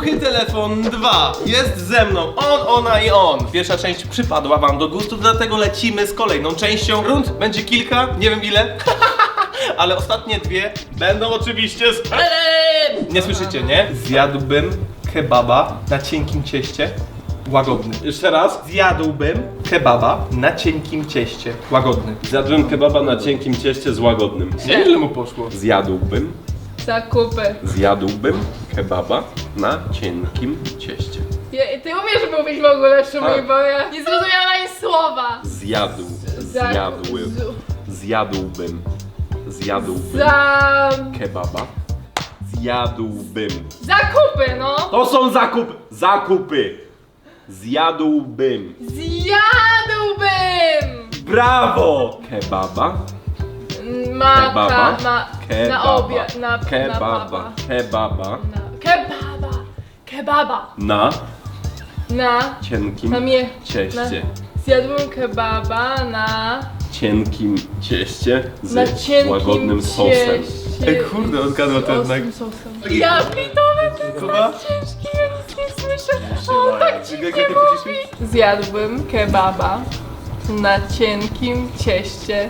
Głuchy telefon 2 jest ze mną, on, ona i on. Pierwsza część przypadła wam do gustu, dlatego lecimy z kolejną częścią. Rund będzie kilka, nie wiem ile, ale ostatnie dwie będą oczywiście z... Nie słyszycie, nie? Zjadłbym kebaba na cienkim cieście. Łagodny. Jeszcze raz. Zjadłbym kebaba na cienkim cieście. Łagodny. Zjadłem kebaba na cienkim cieście z łagodnym. Nieźle mu poszło. Zjadłbym, Zakupy. zjadłbym kebaba na cienkim cieście. Ja, ty umiesz mówić w ogóle, Szumi, Tak. bo ja nie zrozumiałam ani słowa. Zjadł, Za- zjadłem, z- zjadłbym, zjadłbym Za... kebaba. Zjadłbym. Zakupy, no. To są zakup, zakupy. Zjadłbym. Zjadłbym. Brawo! Kebaba. Maka, Kebaba. na, Kebaba. na obiad, na, na Kebaba. baba. Kebaba. Na, kebaba. Kebaba. Na Na, cienkim na mnie. cieście. Na, zjadłem kebaba na, Cienkim cieście z na cienkim łagodnym sosem. cieście Ej, kurde, odgadła z to jednak. ostrym sosem. Ja pitole, to jest Kuba? tak ciężki, ja nic nie słyszę. O, tak dziwnie mówi. Zjadłbym kebaba na cienkim cieście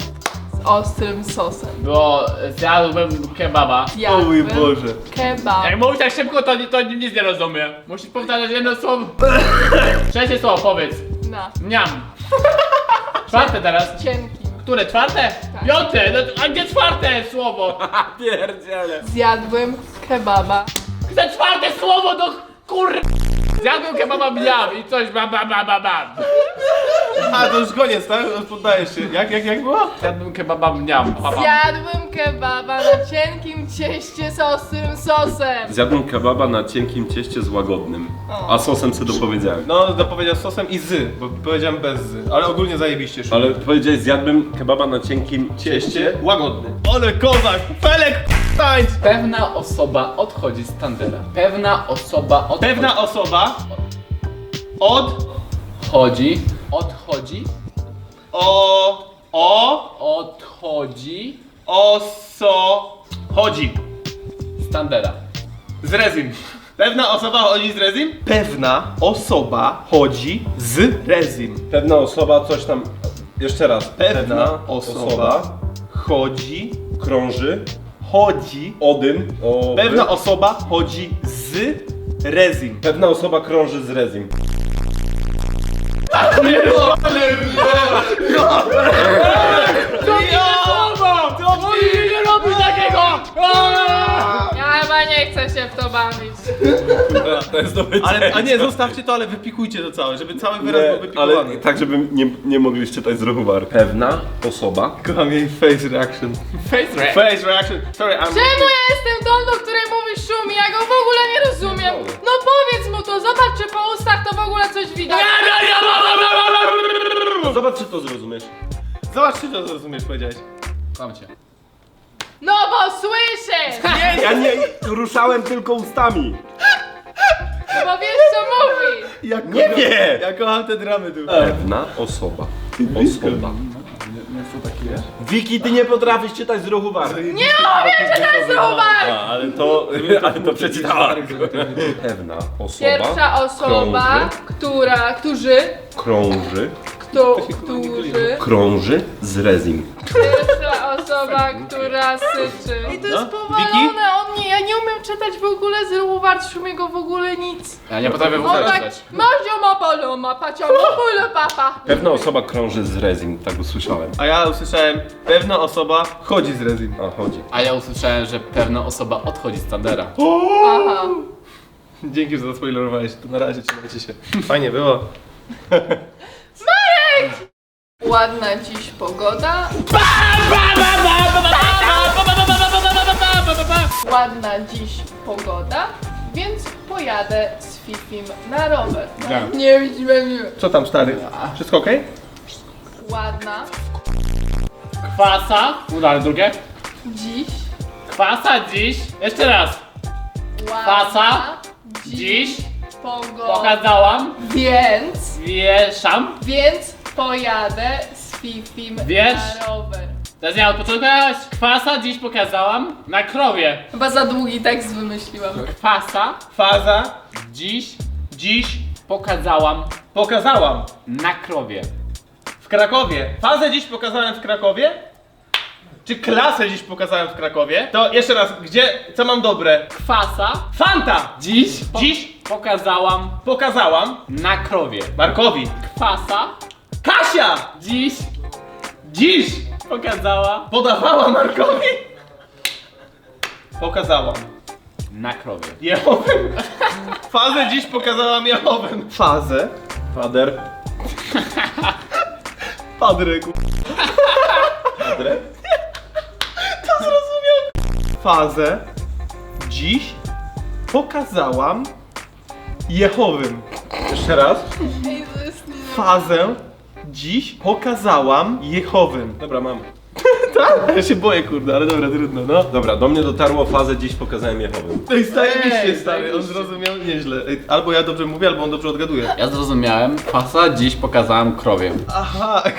ostrym sosem. Bo zjadłbym kebaba. O mój Boże. kebab. Jak mówisz tak szybko, to, to nic nie rozumiem. Musisz powtarzać jedno słowo. Trzecie słowo, powiedz. Na Mniam. Czwarte teraz. cienkim. Które? Czwarte? Tak. Piąte! No, a gdzie czwarte słowo? Pierdziele. Zjadłbym kebaba. Za czwarte słowo do kur... Zjadłem kebaba mniam i coś ba ba ba ba ba. A, to już koniec, tak? Poddajesz się. Jak, jak, jak było? Zjadłem kebaba mniam. Zjadłbym kebaba na cienkim cieście z ostrym sosem. Zjadłem kebaba na cienkim cieście z łagodnym. A sosem co dopowiedziałem. No, dopowiedział z sosem i z, bo powiedziałem bez z, ale ogólnie zajebiście szło. Ale powiedziałeś zjadłem kebaba na cienkim cieście. łagodny. Ale kozak, Felek, tańc! Pewna osoba odchodzi z tandera. Pewna osoba odchodzi. Pewna osoba od, Chodzi. Odchodzi. o, o, Odchodzi o, so, chodzi. z tandera. Z rezim. Pewna osoba chodzi z rezim? Pewna osoba chodzi z rezim. Pewna osoba coś tam. Jeszcze raz. Pewna osoba chodzi, krąży. chodzi, Odyn. O, pewna osoba chodzi z rezim. Pewna osoba krąży z rezim. Słowo! To nie robi takiego! Chcę się w to bawić. To jest do Ale, a nie, zostawcie to, ale wypikujcie to całe, żeby cały wyraz był ale wypikowany. tak, żeby nie, nie mogli czytać z ruchu Pewna osoba. Kocham jej face reaction. Face rap. Face reaction, sorry, I'm... Czemu ja jestem tą, do której mówisz Szumi? Ja go w ogóle nie rozumiem. No powiedz mu to, zobacz czy po ustach to w ogóle coś widać. Zobacz, czy to zrozumiesz. Zobacz, czy to zrozumiesz, powiedziałeś. Mam cię. No bo słyszysz! Ja nie ruszałem tylko ustami. Bo wiesz co mówi. Ja Nie wie! Ja kocham te dramy tu. Pewna osoba. Osoba. Wiki, ty nie potrafisz czytać z ruchu Nie umiem czytać słowami! Ale to, ale to przeczytała. Pewna osoba. Pierwsza osoba, która, którzy, Krąży. kto, którzy, Krąży z rezim. pierwsza osoba, która syczy. I to jest No, powalone, on nie, ja nie umiem czytać w ogóle z Ruwart Szumiego w ogóle nic. Ja nie potrafię w On ogóle tak, czytać. marzio ma paloma, pacio ma polo papa. Pewna osoba krąży z rezim, tak usłyszałem. A ja usłyszałem, pewna osoba chodzi z rezim. A chodzi. A ja usłyszałem, że pewna osoba odchodzi z tandera. Aha. Dzięki, że zaspoilerowałeś. To na razie, trzymajcie się. Fajnie było. Ładna dziś pogoda. Ładna dziś pogoda, więc pojadę z Fifim na rower. Tak. Nie widzimy. Co tam, stary? Wszystko okej? Ładna Kwasa. Udane drugie. dziś. Kwasa dziś. Jeszcze raz. Ładna Kwasa dziś. pogoda. Pokazałam. Więc, Wieszam. więc pojadę z Fifim Wiesz? na rower. Teraz ja od początku kwasa, dziś pokazałam na krowie. Chyba za długi tekst wymyśliłam. Kwasa, Faza, Dziś Dziś pokazałam pokazałam na krowie. w Krakowie. Fazę dziś pokazałem w Krakowie? Czy klasę dziś pokazałem w Krakowie? To jeszcze raz, gdzie, co mam dobre? Kwasa Fanta! dziś po- Dziś pokazałam pokazałam na krowie. Markowi. Kwasa Kasia! dziś Dziś pokazała podawała Markowi. Pokazałam. na krowie. Jehowym. Fazę dziś pokazałam Jehowym. Fazę. Fader. Padre. ku- Padre. To zrozumiał. Fazę dziś pokazałam Jehowym. Jeszcze raz. Fazę dziś pokazałam Jehowym. Dobra, mamy. tak? Ja się boję, kurde, ale dobra, trudno, no. Dobra, do mnie dotarło fazę dziś pokazałem Jehowym. Ej, stajebiście, Ej, stary, on zajebiście. zrozumiał nieźle. Ej, albo ja dobrze mówię, albo on dobrze odgaduje. Ja zrozumiałem. Kwasa dziś pokazałam krowie. Aha,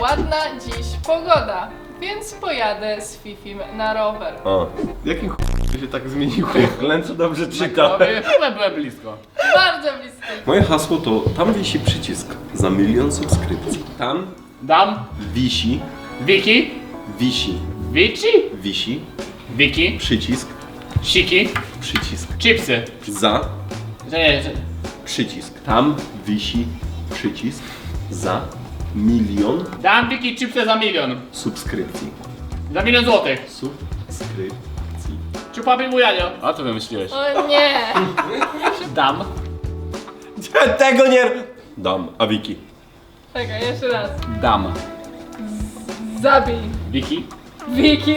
Ładna dziś pogoda, więc pojadę z Fifim na rower. O, jakim ch... się tak zmieniło? Glęcu dobrze czyta. krowie chyba byłem blisko. Bardzo blisko. Moje hasło to tam wisi przycisk za milion subskrypcji. Tam Dam. wisi, Wiki. wisi, Wici. wisi, Wiki. przycisk, Siki. przycisk. Chipsy. Za Że nie, że... przycisk. Tam wisi przycisk za milion Dam Wiki chipsy za milion. subskrypcji. Za milion złotych. Subskrypcji. Ciupapi bujanio. A co wymyśliłeś? O nie! Dam. Tego nie... Dam, a Wiki? Czekaj, jeszcze raz. Dam. Zabij. Wiki. Wiki,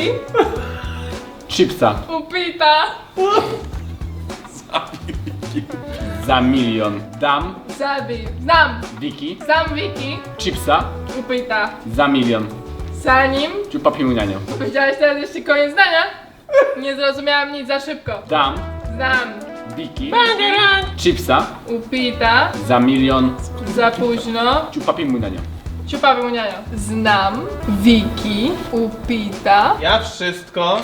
Chipsa. upita, Za milion. Dam. zabij. Znam, Wiki. znam Wiki, Chipsa. upita. Za milion. Zanim Ciupapi bujanio. powiedziałeś teraz jeszcze koniec zdania, nie zrozumiałam nic za szybko. Dam. Znam, Wiki. Chipsa. upita, Za milion. za późno, Ciupapi bujanio. ciupa wyłoniania. Znam, Wiki, upita, Ja wszystko.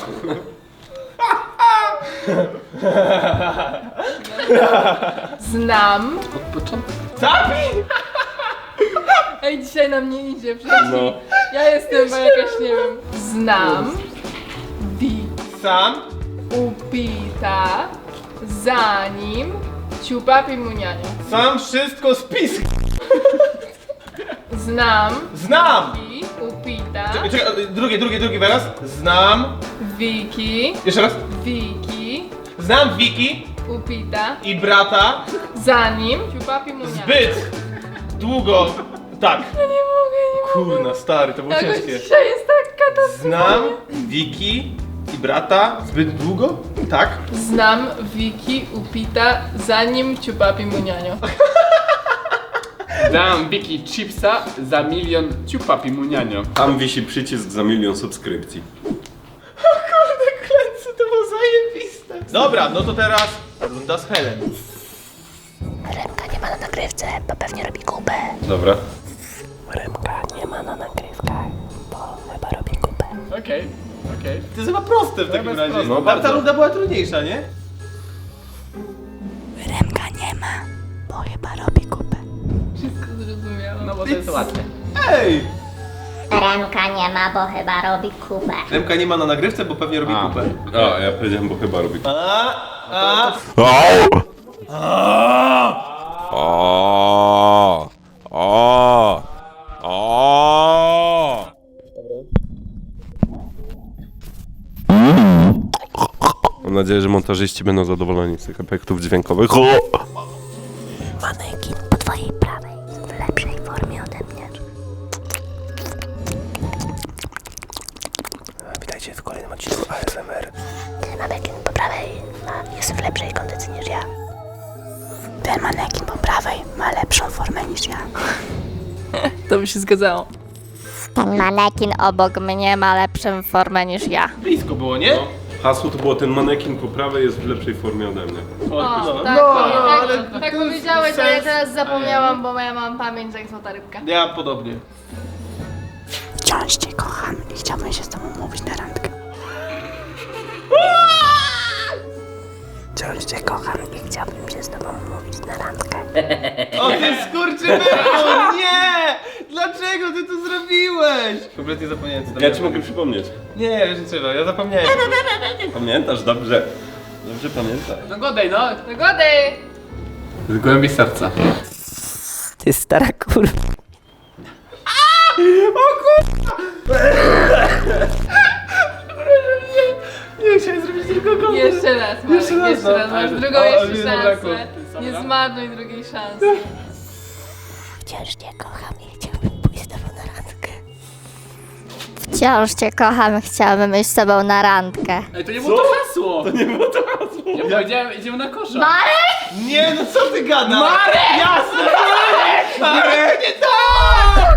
znam. Od początku. Zabij! Ej, dzisiaj nam nie idzie, przecież No. ja jestem chyba jakaś, nie wiem. Znam, Wiki, Sam. upita, zanim, ciupa pimuniania. Sam wszystko spis. Znam, Znam! Wiki, upita, Czekaj, drugie, drugie, drugi wyraz. Znam. Wiki, Jeszcze raz. Wiki, Znam Wiki upita, i brata zanim, ciupa pimuniania. zbyt długo. Tak. Ja nie mogę, nie mogę. Kurna, stary, to było Jakoś ciężkie. dzisiaj jest tak katastrofalnie. Znam Wiki i brata zbyt długo? Tak. Znam Wiki, upita, zanim ciupa pimuniania. Dam Wiki chipsa za milion ciupapi munianio. Tam wisi przycisk za milion subskrypcji. Kurde, klęcy, to było zajebiste. Dobra, no to teraz runda z Helen. Remka nie ma na nagrywce, bo pewnie robi kupę. Dobra. Remka nie ma na nagrywkach, bo chyba robi kupę. Okej, okej. To jest chyba proste w takim jest razie. proste. No Ta- bardzo. Ta runda była trudniejsza, nie? Remka nie ma, bo chyba robi kupę. Wszystko zrozumiałam. No bo to jest łatwe. Ej! Remka nie ma, bo chyba robi kupę. Remka nie ma na nagrywce, bo pewnie robi A. kupę. A, ja powiedziałem, bo chyba robi. A, a! O! O! Mam nadzieję, że montażyści będą zadowoleni z tych efektów dźwiękowych. O! Manekin po twojej prawej, w lepszej formie ode mnie. Witajcie w kolejnym odcinku ASMR. Ten manekin po prawej ma, jest w lepszej kondycji niż ja. Ten manekin po prawej ma lepszą formę niż ja. To by się zgadzało. Ten manekin obok mnie ma lepszą formę niż ja. blisko było, nie? Hasło to było ten manekin po prawej jest w lepszej formie ode mnie. O, tak, no, tak, ale tak, tak to jest powiedziałeś, ale ja sens. teraz zapomniałam, bo ja mam pamięć jak złota rybka. Ja podobnie. Wciąż cię kocham i chciałbym się z tobą mówić na randkę. Wciąż cię kocham i chciałbym się z tobą mówić na randkę. O ty skurczybyku, nie! Dlaczego ty to zrobiłeś? Kompletnie zapomniałem co tam Ja miałem ci mogę przypomnieć. Nie, wiesz czego, ja zapomniałem. Pamiętasz dobrze. Dobrze pamiętaj. No godej, no. Wygody! Z głębi serca. Ty stara kurwa. Nie chciałem zrobić tylko go. Jeszcze raz, Marek, jeszcze raz. no. Masz drugą o, jeszcze nie zabrakło. szansę. Nie zmarnuj drugiej szansy. Wciąż cię kocham i Wciąż cię kocham, chciałabym iść z tobą na randkę. Ej, to nie było to hasło. To nie było to hasło. Ja powiedziałem, idziemy na kosza. Nie, no co ty gadasz? Marek! Jasne! Marek! Marek! Nie tak!